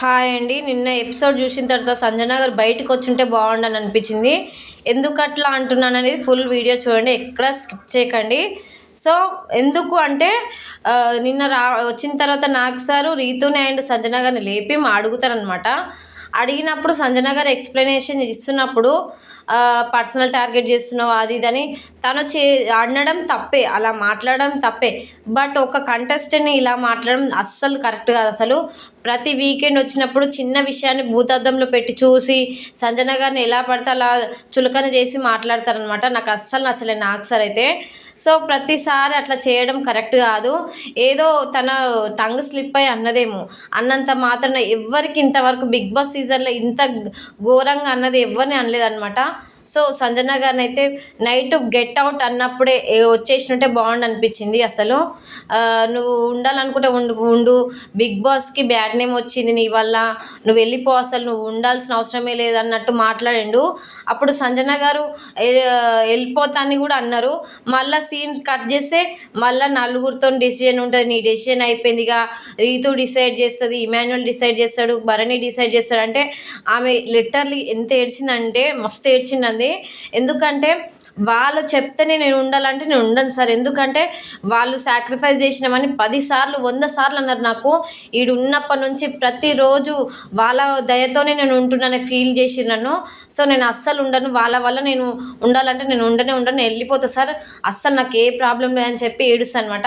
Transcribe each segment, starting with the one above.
Hi అండి. నిన్న episode చూసిన తర్వాత సంజన గారు బయటకు వచ్చుంటే బాగుండని అనిపించింది. ఎందుకు అట్లా అంటున్నాను అనేది ఫుల్ వీడియో చూడండి. ఎక్కడ స్కిప్ చేయకండి. సో ఎందుకు అంటే నిన్న రా వచ్చిన తర్వాత నాకు సారు రీతుని అండ్ సంజన గారిని లేపి మా అడుగుతారనమాట అడిగినప్పుడు సంజన గారు ఎక్స్ప్లెనేషన్ ఇస్తున్నప్పుడు పర్సనల్ టార్గెట్ చేస్తున్నావు అది ఇదని తను చే అనడం తప్పే అలా మాట్లాడడం తప్పే. బట్ ఒక కంటెస్టెంట్ని ఇలా మాట్లాడడం అస్సలు కరెక్ట్ కాదు. అసలు ప్రతి వీకెండ్ వచ్చినప్పుడు చిన్న విషయాన్ని భూతద్దంలో పెట్టి చూసి సంజన గారిని ఎలా పడితే అలా చులకన చేసి మాట్లాడతారనమాట నాకు అస్సలు నచ్చలేదు. నాకు సార్ అయితే సో ప్రతిసారి అట్లా చేయడం కరెక్ట్ కాదు. ఏదో తన టంగ్ స్లిప్ అయి అన్నదేమో. అన్నంత మాత్రాన ఎవ్వరికి ఇంతవరకు బిగ్ బాస్ సీజన్లో ఇంత ఘోరంగా అన్నది ఎవరిని అనలేదన్నమాట. సో సంజన గారిని అయితే నైట్ గెట్ అవుట్ అన్నప్పుడే వచ్చేసినట్టే బాగుండు అనిపించింది అసలు. నువ్వు ఉండాలనుకుంటే ఉండు ఉండు. బిగ్ బాస్కి బ్యాడ్ నేమ్ వచ్చింది నీ వల్ల. నువ్వు వెళ్ళిపో అసలు నువ్వు ఉండాల్సిన అవసరమే లేదన్నట్టు మాట్లాడిండు. అప్పుడు సంజన గారు "ఏ- వెళ్ళిపోతాని కూడా అన్నారు. మళ్ళీ సీన్ కట్ చేస్తే మళ్ళీ నలుగురితో డిసిజన్ ఉంటుంది. నీ డెసిజన్ అయిపోయిందిగా. రీతు డిసైడ్ చేస్తుంది ఇమాన్యుల్ డిసైడ్ చేస్తాడు భరణి డిసైడ్ చేస్తాడు. అంటే ఆమె లిటర్లీ ఎంత ఏడ్చిందంటే మస్తు ఏడ్చింది ఉంటుంది ఎందుకంటే వాళ్ళు చెప్తేనే నేను ఉండాలంటే నేను ఉండను సార్. ఎందుకంటే వాళ్ళు సాక్రిఫైస్ చేసినామని పదిసార్లు వంద సార్లు అన్నారు నాకు. ఈడు ఉన్నప్పటి నుంచి ప్రతిరోజు వాళ్ళ దయతోనే నేను ఉంటున్నానే ఫీల్ చేసి నన్ను. సో నేను అస్సలు ఉండను. వాళ్ళ వల్ల నేను ఉండాలంటే నేను ఉండనే ఉండను వెళ్ళిపోతా సార్. అస్సలు నాకు ఏ ప్రాబ్లం లేదని చెప్పి ఏడుస్తా అనమాట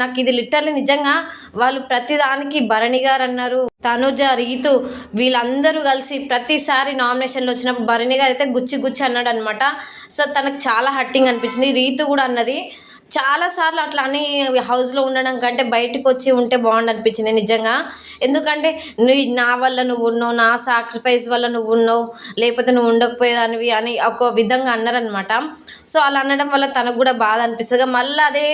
నాకు ఇది లిటర్లీ నిజంగా వాళ్ళు ప్రతిదానికి భరణి గారు అన్నారు తనుజ రీతు వీళ్ళందరూ కలిసి ప్రతిసారి నామినేషన్లు వచ్చినప్పుడు భరణి గారు అయితే గుచ్చి గుచ్చి అన్నాడు అనమాట సో తనకు చాలా హట్టింగ్ అనిపించింది. రీతు కూడా అన్నది చాలాసార్లు అట్లా అని హౌస్లో ఉండడం కంటే బయటకు వచ్చి ఉంటే బాగుండు అనిపించింది నిజంగా. ఎందుకంటే నువ్వు నా వల్ల నువ్వు ఉన్నావు నా సాక్రిఫైస్ వల్ల నువ్వు ఉన్నావు లేకపోతే నువ్వు ఉండకపోయేదానివి అని ఒక విధంగా అన్నారనమాట సో అలా అనడం వల్ల తనకు కూడా బాధ అనిపిస్తుంది. మళ్ళీ అదే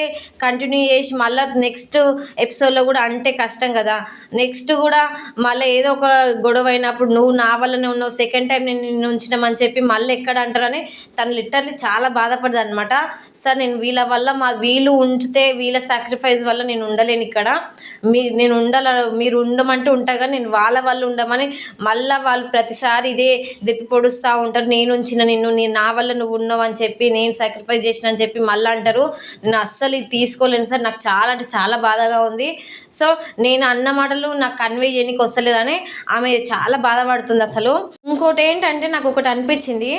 కంటిన్యూ చేసి మళ్ళీ నెక్స్ట్ ఎపిసోడ్లో కూడా అంటే కష్టం కదా. నెక్స్ట్ కూడా మళ్ళీ ఏదో ఒక గొడవ అయినప్పుడు నువ్వు నా వల్లనే ఉన్నావు సెకండ్ టైం నేను నిన్ను ఉంచినామని చెప్పి మళ్ళీ ఎక్కడ అంటారని తను లిటర్లీ చాలా బాధపడదు అనమాట సార్ నేను వీళ్ళ వల్ల మా వీళ్ళు ఉంచితే వీళ్ళ సాక్రిఫైస్ వల్ల నేను ఉండలేను ఇక్కడ. మీ నేను ఉండాల మీరు ఉండమంటూ ఉంటా కానీ నేను వాళ్ళ వల్ల ఉండమని మళ్ళీ వాళ్ళు ప్రతిసారి ఇదే దెప్పి పొడుస్తూ ఉంటారు. నేను ఉంచిన నిన్ను నీ నా వల్ల నువ్వు ఉన్నావు అని చెప్పి నేను సాక్రిఫైస్ చేసిన అని చెప్పి మళ్ళీ అంటారు. నేను అస్సలు ఇది తీసుకోలేను సార్. నాకు చాలా అంటే చాలా బాధగా ఉంది. సో నేను అన్న మాటలు నాకు కన్వే చేయడానికి వస్తలేదని ఆమె చాలా బాధపడుతుంది అసలు. ఇంకోటి ఏంటంటే నాకు ఒకటి అనిపించింది.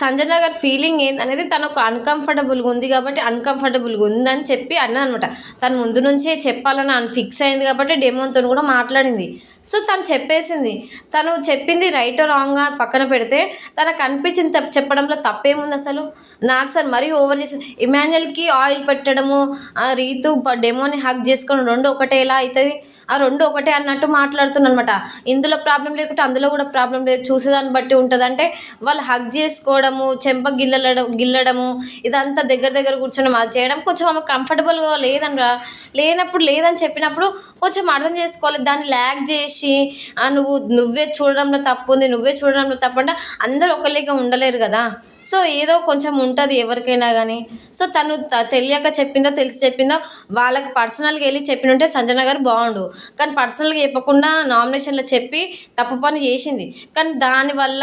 సంజన గారి ఫీలింగ్ ఏందనేది తను ఒక అన్కంఫర్టబుల్గా ఉంది కాబట్టి అన్కంఫర్టబుల్ అవైలబుల్గా ఉందని చెప్పి అన్నదనమాట. తను ముందు నుంచే చెప్పాలని ఫిక్స్ అయింది కాబట్టి డెమోన్తో కూడా మాట్లాడింది. సో తను చెప్పేసింది. తను చెప్పింది రైట్ రాంగ్గా పక్కన పెడితే తనకు అనిపించింది తప్ప- చెప్పడంలో తప్పేముంది అసలు? నాకు సార్ మరీ ఓవర్ చేసి ఇమాన్యుయల్కి ఆయిల్ పెట్టడము రీతు డెమోని హక్ చేసుకొని రెండు ఒకటే ఎలా అవుతుంది? ఆ రెండు ఒకటే అన్నట్టు మాట్లాడుతున్నా అనమాట ఇందులో ప్రాబ్లం లేకుంటే అందులో కూడా ప్రాబ్లం లేదు. చూసేదాన్ని బట్టి ఉంటుంది అంటే వాళ్ళు హగ్ చేసుకోవడము చెంప గిల్లడం గిల్లడము ఇదంతా దగ్గర దగ్గర కూర్చొని అది చేయడం కొంచెం ఆమె కంఫర్టబుల్గా లేదనరా. లేనప్పుడు లేదని చెప్పినప్పుడు కొంచెం అర్థం చేసుకోవాలి. దాన్ని ల్యాగ్ చేసి "ఆ, నువ్వు నువ్వే చూడడంలో తప్పు ఉంది నువ్వే చూడడంలో తప్పు అంటే అందరూ ఒకలేగా ఉండలేరు కదా. సో ఏదో కొంచెం ఉంటుంది ఎవరికైనా కానీ సో తను తెలియక చెప్పిందో తెలిసి చెప్పిందో వాళ్ళకి పర్సనల్గా వెళ్ళి చెప్పినుంటే సంజన గారు బాగుండు. కానీ పర్సనల్గా చెప్పకుండా నామినేషన్లో చెప్పి తప్పు పని చేసింది. కానీ దానివల్ల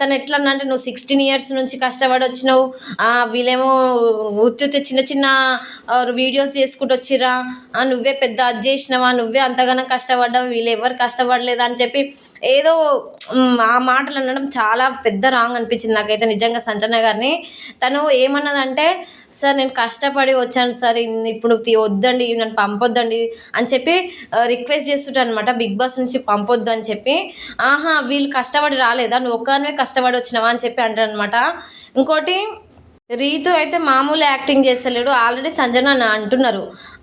తను ఎట్లా అంటే నువ్వు సిక్స్టీన్ ఇయర్స్ నుంచి కష్టపడి వచ్చినావు. వీళ్ళేమో ఉత్తి చిన్న చిన్న వీడియోస్ చేసుకుంటూ వచ్చిరా ఆ, నువ్వే పెద్ద అది చేసినావా? నువ్వే అంతగానో కష్టపడ్డావు. వీళ్ళు ఎవరు కష్టపడలేదు? అని చెప్పి ఏదో ఆ మాటలు అనడం చాలా పెద్ద రాంగ్ అనిపించింది నాకైతే నిజంగా సంజన గారిని. తను ఏమన్నదంటే సార్ నేను కష్టపడి వచ్చాను సార్ ఇప్పుడు తీ- వద్దండి నన్ను పంపొద్దండి అని చెప్పి రిక్వెస్ట్ చేస్తుంటాను అనమాట బిగ్ బాస్ నుంచి పంపొద్దు అని చెప్పి. ఆహా వీళ్ళు కష్టపడి రాలేదా? నువ్వు ఒక్కనివే కష్టపడి వచ్చినావా? అని చెప్పి అంటారు అనమాట ఇంకోటి రీతు అయితే మామూలు యాక్టింగ్ చేస్తలేడు. ఆల్రెడీ సంజన అని అంటున్నారు.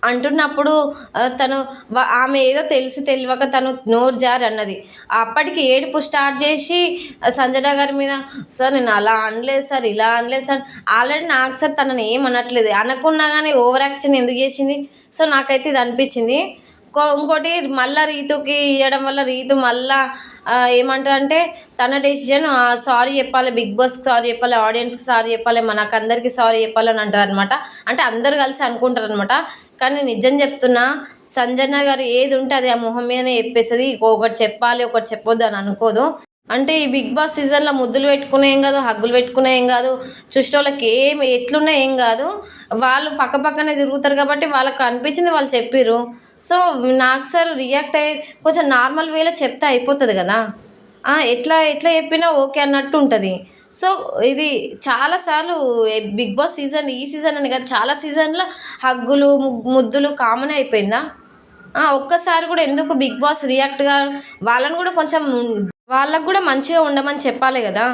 అంటున్నప్పుడు తను ఆమె ఏదో తెలిసి తెలియక తను నోరు జారి అన్నది. అప్పటికి ఏడుపు స్టార్ట్ చేసి సంజన గారి మీద సార్ నేను అలా అనలేదు సార్ ఇలా అనలేదు సార్. ఆల్రెడీ నాకు సార్ తనని ఏం అనట్లేదు. అనకున్నా కానీ ఓవర్ యాక్షన్ ఎందుకు చేసింది? సో నాకైతే ఇది అనిపించింది. ఇంకోటి మళ్ళీ రీతుకి ఇవ్వడం వల్ల రీతు మళ్ళీ ఏమంటారంటే తన డెసిజన్ సారీ చెప్పాలి బిగ్ బాస్కి సారీ చెప్పాలి ఆడియన్స్కి సారీ చెప్పాలి మనకందరికీ సారీ చెప్పాలి అని అంటారు అనమాట అంటే అందరు కలిసి అనుకుంటారు అనమాట కానీ నిజం చెప్తున్నా సంజన గారు ఏది ఉంటే అది ఆ మొహం మీదనే చెప్పేస్తుంది. ఒకటి చెప్పాలి ఒకటి చెప్పొద్దు అని అనుకోదు. అంటే ఈ బిగ్ బాస్ సీజన్లో ముద్దులు పెట్టుకునే ఏం కాదు హగ్గులు పెట్టుకునే ఏం కాదు వాళ్ళకి ఏం ఎట్లున్నా ఏం కాదు. వాళ్ళు పక్క పక్కనే తిరుగుతారు కాబట్టి వాళ్ళకి అనిపించింది వాళ్ళు చెప్పిర్రు. సో నాకు సార్ రియాక్ట్ అయ్యి కొంచెం నార్మల్ వేలో చెప్తే అయిపోతుంది కదా. ఎట్లా ఎట్లా చెప్పినా ఓకే అన్నట్టు ఉంటుంది. సో ఇది చాలాసార్లు బిగ్ బాస్ సీజన్ ఈ సీజన్ అని కాదు చాలా సీజన్లో హగ్గులు ముద్దులు కామన్ అయిపోయిందా? ఒక్కసారి కూడా ఎందుకు బిగ్ బాస్ రియాక్ట్గా వాళ్ళని కూడా కొంచెం వాళ్ళకు కూడా మంచిగా ఉండమని చెప్పాలి కదా.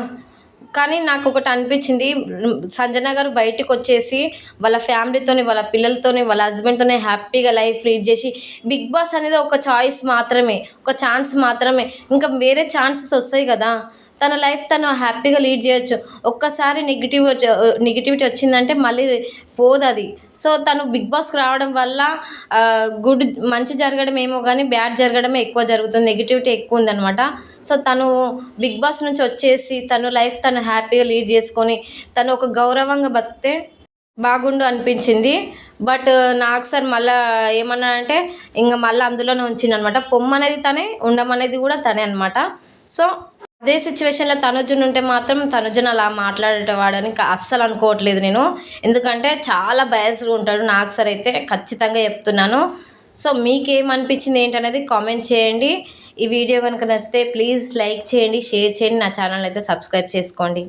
కానీ నాకు ఒకటి అనిపించింది సంజన గారు బయటకు వచ్చేసి వాళ్ళ ఫ్యామిలీతోని వాళ్ళ పిల్లలతోని వాళ్ళ హస్బెండ్తోనే హ్యాపీగా లైఫ్ లీడ్ చేసి బిగ్ బాస్ అనేది ఒక చాయిస్ మాత్రమే ఒక ఛాన్స్ మాత్రమే. ఇంకా వేరే ఛాన్సెస్ వస్తాయి కదా. తన లైఫ్ తను హ్యాపీగా లీడ్ చేయొచ్చు. ఒక్కసారి నెగిటివ్ నెగిటివిటీ వచ్చిందంటే మళ్ళీ పోదు అది. సో తను బిగ్ బాస్కి రావడం వల్ల గుడ్ మంచి జరగడం ఏమో కానీ బ్యాడ్ జరగడమే ఎక్కువ జరుగుతుంది. నెగిటివిటీ ఎక్కువ ఉందన్నమాట. సో తను బిగ్ బాస్ నుంచి వచ్చేసి తను లైఫ్ తను హ్యాపీగా లీడ్ చేసుకొని తను ఒక గౌరవంగా బతికితే బాగుండు అనిపించింది. బట్ నాకు సార్ మళ్ళీ ఏమన్నా అంటే ఇంకా మళ్ళీ అందులోనే ఉంచింది అనమాట పొమ్మనేది తనే ఉండమనేది కూడా తనే అనమాట సో అదే సిచ్యువేషన్లో తనుజున్ ఉంటే మాత్రం తనుజున్ అలా మాట్లాడేటవాడని అస్సలు అనుకోవట్లేదు నేను. ఎందుకంటే చాలా బయస్గా ఉంటాడు. నాకు సార్ అయితే ఖచ్చితంగా చెప్తున్నాను. సో మీకేమనిపించింది ఏంటనేది కామెంట్ చేయండి. ఈ వీడియో కనుక నచ్చితే ప్లీజ్ లైక్ చేయండి షేర్ చేయండి. నా ఛానల్ అయితే సబ్స్క్రైబ్ చేసుకోండి.